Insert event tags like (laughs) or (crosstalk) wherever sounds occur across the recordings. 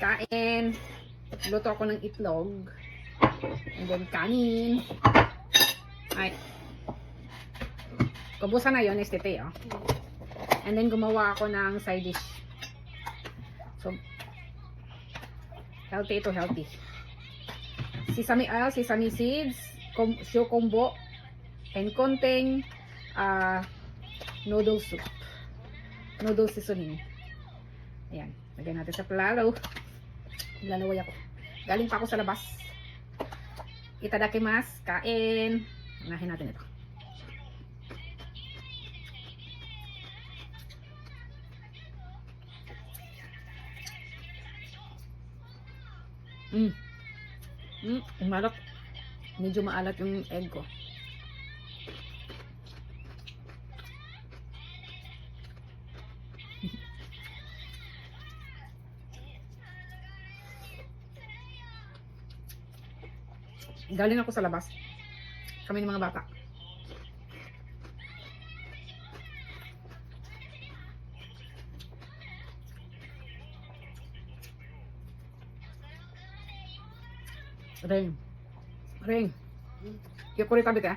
Kain. Luto ako ng itlog. And then kanin. Ay. Kubusan na yun, estete, oh. And then gumawa ako ng side dish. So, healthy ito, healthy. Sesame oil, sesame seeds, combo, and konting ah noodle soup. Noodle seasoning. Ayan. Lagyan natin sa plalo. Lalaway ako. Galing pa ako sa labas. Itadakimasu. Kain. Unahin natin ito. Mm. Mm, umalat. Medyo maalat yung egg ko. Galing ako sa labas. Kami ng mga bata. Ring. Ring. Yung kuri tabi ka?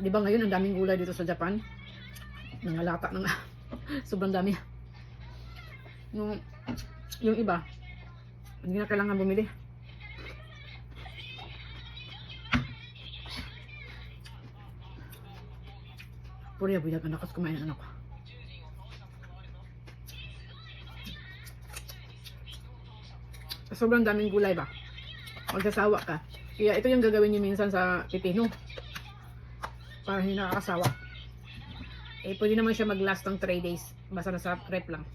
Di ba ngayon ang daming gulay dito sa Japan? Nangalata na nga. (laughs) Sobrang dami. Yung, yung iba, hindi na kailangan bumili. Puri buyag anak at kumain ang anak ko. Sobrang daming gulay ba? Magsasawa ka. Kaya ito yung gagawin niyo minsan sa pipino para hindi nakakasawa. Eh, pwede naman siya mag-last ng 3 days. Basta nasa rep lang.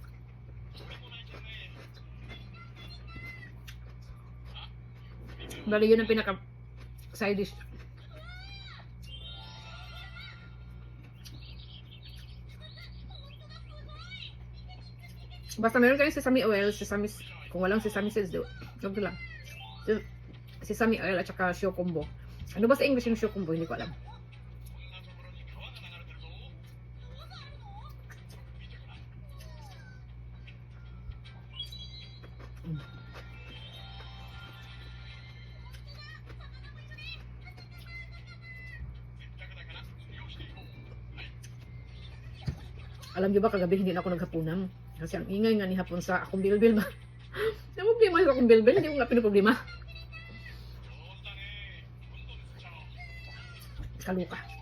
Bali, yun ang pinaka side dish. Basta meron kayong sesame oil, sesame, kung walang sesame seeds, di- wag lang. Sesame oil at saka shokombo. Ano ba sa English yung shokombo? Hindi ko alam. Alam niyo ba kagabi hindi na ako naghapunan? Kasi ang ingay nga ni hapon sa akong bilbil ba? Yung (laughs) problema sa akong bilbil, hindi ko nga pinoproblema. Kaluka.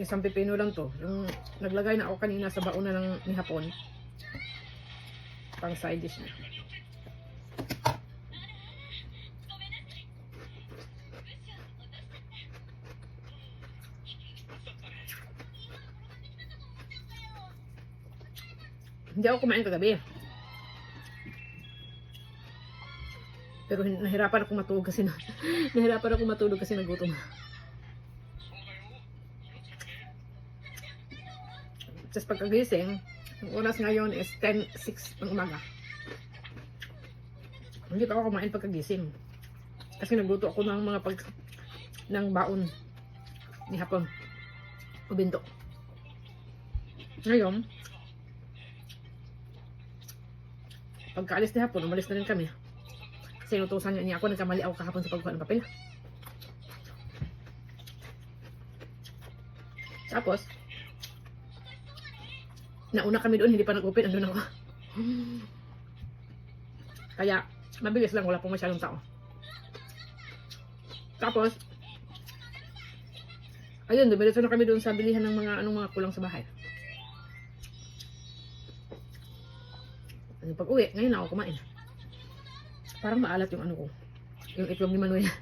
Isang pipino lang to. Yung naglagay na ako kanina sa baon na lang ni hapon. Pang side dish na. Hindi ako kumain kagabi. Pero nahirapan ako matulog kasi na, (laughs) nahirapan ako matulog kasi nagutom. Just pagkagising, ang oras ngayon is 10.06 ng umaga. Hindi pa ako kumain pagkagising. Kasi nagluto ako ng mga pag ng baon ni hapon. O binto. Ngayon, pagkaalis ni hapon, umalis na rin kami. Kasi inutusan niya ako, nagkamali ako kahapon sa pagkuha ng papel. Tapos, nauna kami doon, hindi pa nag-open, andun ako. Kaya, mabilis lang, wala pong masyadong tao. Tapos, ayun, dumiretso na kami doon sa bilihan ng mga anong mga kulang sa bahay. Ano, Pag uwi, ngayon ako kumain. Parang maalat yung ano ko. Yung itlog ni Manuel. (laughs)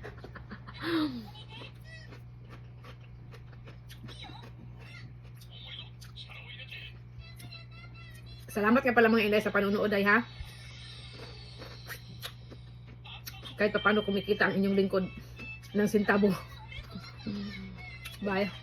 Salamat ka pala mga inay sa panunood ay ha. Kahit pa paano kumikita ang inyong lingkod ng sintabo. Bye.